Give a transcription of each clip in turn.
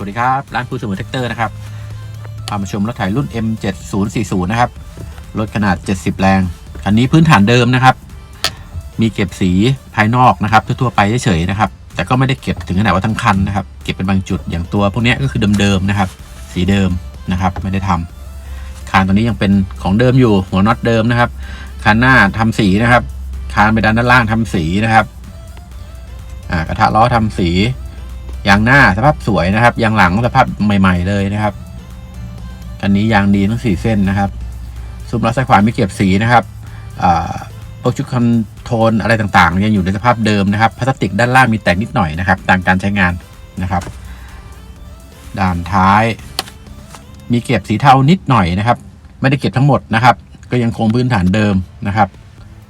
วัสดีครับ ร้านผู้สมอแท็กเตอร์นะครับพามาชมรถไถรุ่น M7040 นะครับ รถขนาด 70 แรง คันนี้พื้นฐานเดิมนะครับ มีเก็บสีภายนอกนะครับ ทั่วๆไปเฉยๆนะครับ แต่ก็ไม่ได้เก็บถึงขนาดว่าทั้งคันนะครับ เก็บเป็นบางจุดอย่างตัวพวกนี้ก็คือเดิมๆนะครับ สีเดิมนะครับ ไม่ได้ทำคานตัวนี้ยังเป็นของเดิมอยู่หัวน็อตเดิมนะครับคานหน้าทำสีนะครับ คานไปด้านด้านล่างทำสีนะครับ อ่ากระทะล้อทำสี ยางหน้าสภาพสวยนะครับ ยางหลังสภาพใหม่ ๆ เลยนะครับอันนี้ยางดีทั้งสี่เส้นนะครับซุ้มล้อซ้ายขวาไม่เก็บสีนะครับพวกชุดคอนโทรลอะไรต่างๆยังอยู่ในสภาพเดิมนะครับพลาสติกด้านล่างมีแตกนิดหน่อยนะครับตามการใช้งานนะครับ ด้านท้าย มีเก็บสีเทานิดหน่อยนะครับ ไม่ได้เก็บทั้งหมดนะครับ ก็ยังคงพื้นฐานเดิมนะครับ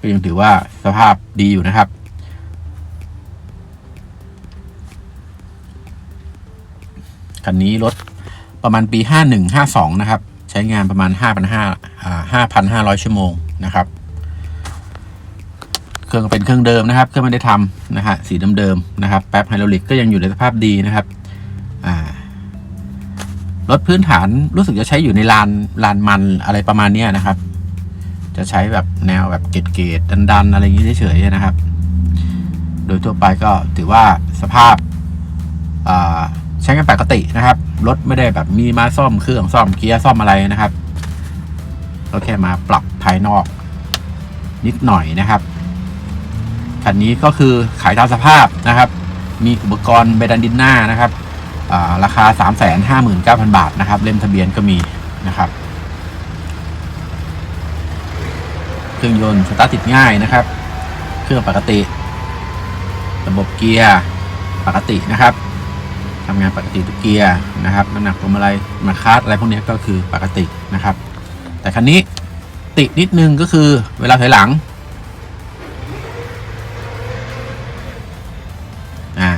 ก็ยังถือว่าสภาพดีอยู่นะครับ คันนี้รถประมาณปี 51 52 นะครับ ใช้งานประมาณ 5,500อ่า5,500 ชั่วโมงนะครับ เครื่องเป็นเครื่องเดิมนะครับ เครื่องไม่ได้ทำนะฮะสีเดิมๆนะครับ แป๊บไฮดรอลิกก็ยังอยู่ในสภาพดีนะครับรถพื้นฐานรู้สึกจะใช้อยู่ในลานลานมันอะไรประมาณนี้นะครับ จะใช้แบบแนวแบบเกตๆดันๆ อะไรอย่างนี้เฉยๆนะครับ โดยทั่วไปก็ถือว่าสภาพอ่า ช้งานปกตินะครับ รถไม่ได้แบบมีมาซ่อมเครื่องซ่อมเกียร์ซ่อมอะไรนะครับก็แค่มาปรับภายนอกนิดหน่อยนะครับคันนี้ก็คือขายตามสภาพนะครับ มีอุปกรณ์เบดันดินหน้านะครับอ่าราคา 3 5 9 0 0 0 บาทนะครับ เล่มทะเบียนก็มีนะครับ เครื่องยนต์สตาร์ทติดง่ายนะครับ เครื่องปกติ ระบบเกียร์ปกตินะครับ ทำงานปกติทุกเกียร์นะครับน้ำหนักพวงมาลัยมาคาดอะไรพวกนี้ก็คือปกตินะครับ แต่คันนี้ติดนิดนึงก็คือเวลาถอยหลังอ่า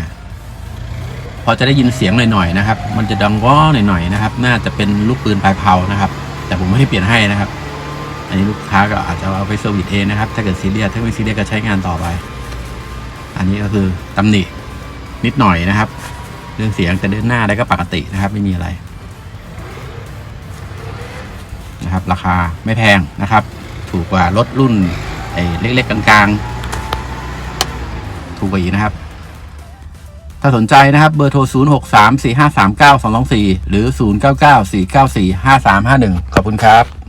พอจะได้ยินเสียงหน่อยๆนะครับ มันจะดังว้อหน่อยๆนะครับ น่าจะเป็นลูกปืนปลายเผานะครับ แต่ผมไม่ได้เปลี่ยนให้นะครับ อันนี้ลูกค้าก็อาจจะเอาไปเซอร์วิสเองนะครับ ถ้าเกิดซีเรียสถ้าไม่ซีเรียสก็ใช้งานต่อไป อันนี้ก็คือตำหนินิดหน่อยนะครับ เรื่องเสียงแต่เดินหน้าได้ก็ปกตินะครับ ไม่มีอะไรนะครับ ราคาไม่แพงนะครับ ถูกกว่ารถรุ่นไอ้เล็กๆกลางๆ ถูกกว่าอีกนะครับ ถ้าสนใจนะครับเบอร์โทร 0 6 3 4 5 3 9 2 2 4 หรือ 0 9 9 4 9 4 5 3 5 1 ขอบคุณครับ